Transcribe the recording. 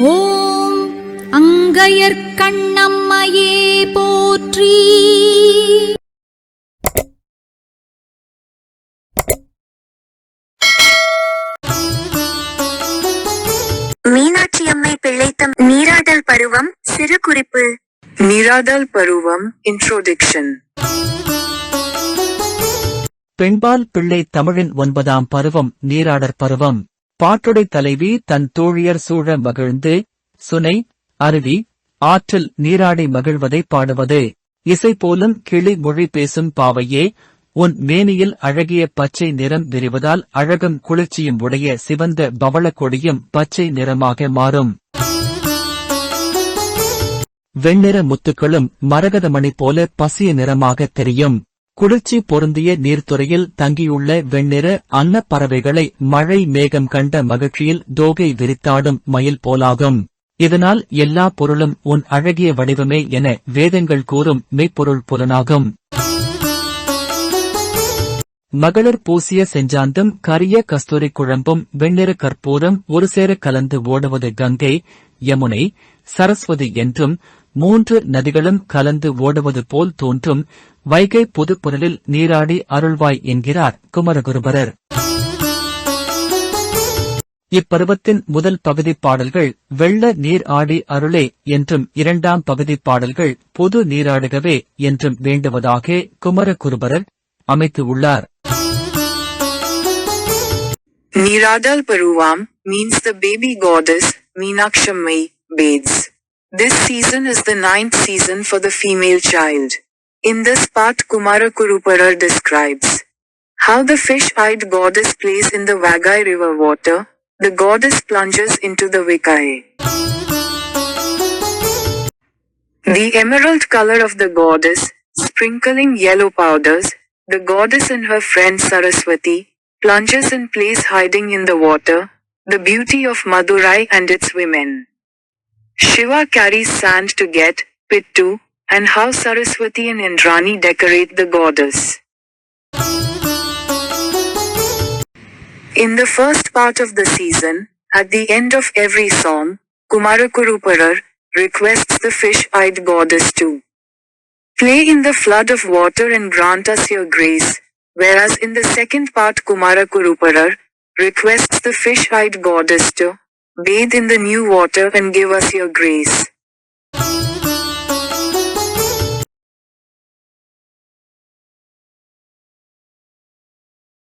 ஓம் அங்கையர்க்கண்ணம்மையே போற்றி. மீனாட்சி அம்மை பிள்ளைத்தம் நீராடல் பருவம் சிறு குறிப்பு. நீராடல் பருவம் இன்ட்ரோடக்ஷன் பெண்பால் பிள்ளை தமிழின் ஒன்பதாம் பருவம் நீராடற் பருவம். பாட்டுடை தலைவி தன் தோழியர் சூழ மகிழ்ந்து சுனை அருவி ஆற்றில் நீராடி மகிழ்வதை பாடுவது. இசை போலும் கிளி மொழி பேசும் பாவையே உன் மேனியில் அழகிய பச்சை நிறம் விரிவதால் அழகும் குளிர்ச்சியும் உடைய சிவந்த பவள கொடியும் பச்சை நிறமாக மாறும். வெண்ணிற முத்துக்களும் மரகதமணி போல பசிய நிறமாக தெரியும். குளிர்ச்சி பொருந்திய நீர்த்துறையில் தங்கியுள்ள வெண்ணிற அன்ன பறவைகளை மழை மேகம் கண்ட மகிழ்ச்சியில் தோகை விரித்தாடும் மயில் போலாகும். இதனால் எல்லா பொருளும் உன் அழகிய வடிவமே என வேதங்கள் கூறும் மெய்ப்பொருள் புலனாகும். மகளிர் பூசிய செஞ்சாந்தும் கரிய கஸ்தூரி குழம்பும் வெண்ணிற கற்பூரம் ஒரு சேர கலந்து ஓடுவது கங்கை யமுனை சரஸ்வதி என்றும் மூன்று நதிகளும் கலந்து ஓடுவது போல் தோன்றும். வைகை புதுப்புரலில் நீராடி அருள்வாய் என்கிறார் குமரகுருபரர். இப்பருவத்தின் முதல் பகுதி பாடல்கள் வெள்ள நீர் ஆடி அருளே என்றும் இரண்டாம் பகுதி பாடல்கள் பொது நீராடுகவே என்றும் வேண்டுவதாக குமரகுருபரர் அமைத்து உள்ளார். பருவாம் Paruvam means the baby goddess Meenakshamai bathes. This season is the ninth season for the female child. In this part Kumara Kuruparar describes how the fish-eyed goddess plays in the Vagai river water, the goddess plunges into the Vikai. The emerald color of the goddess, sprinkling yellow powders, the goddess and her friend Saraswati, plunges and plays hiding in the water, the beauty of Madurai and its women. Shiva carries sand to get, Pittu, and how Saraswati and Indrani decorate the goddess. In the first part of the season, at the end of every song, Kumarakuruparar requests the fish-eyed goddess to play in the flood of water and grant us your grace, whereas in the second part Kumarakuruparar requests the fish-eyed goddess to bathe in the new water and give us your grace.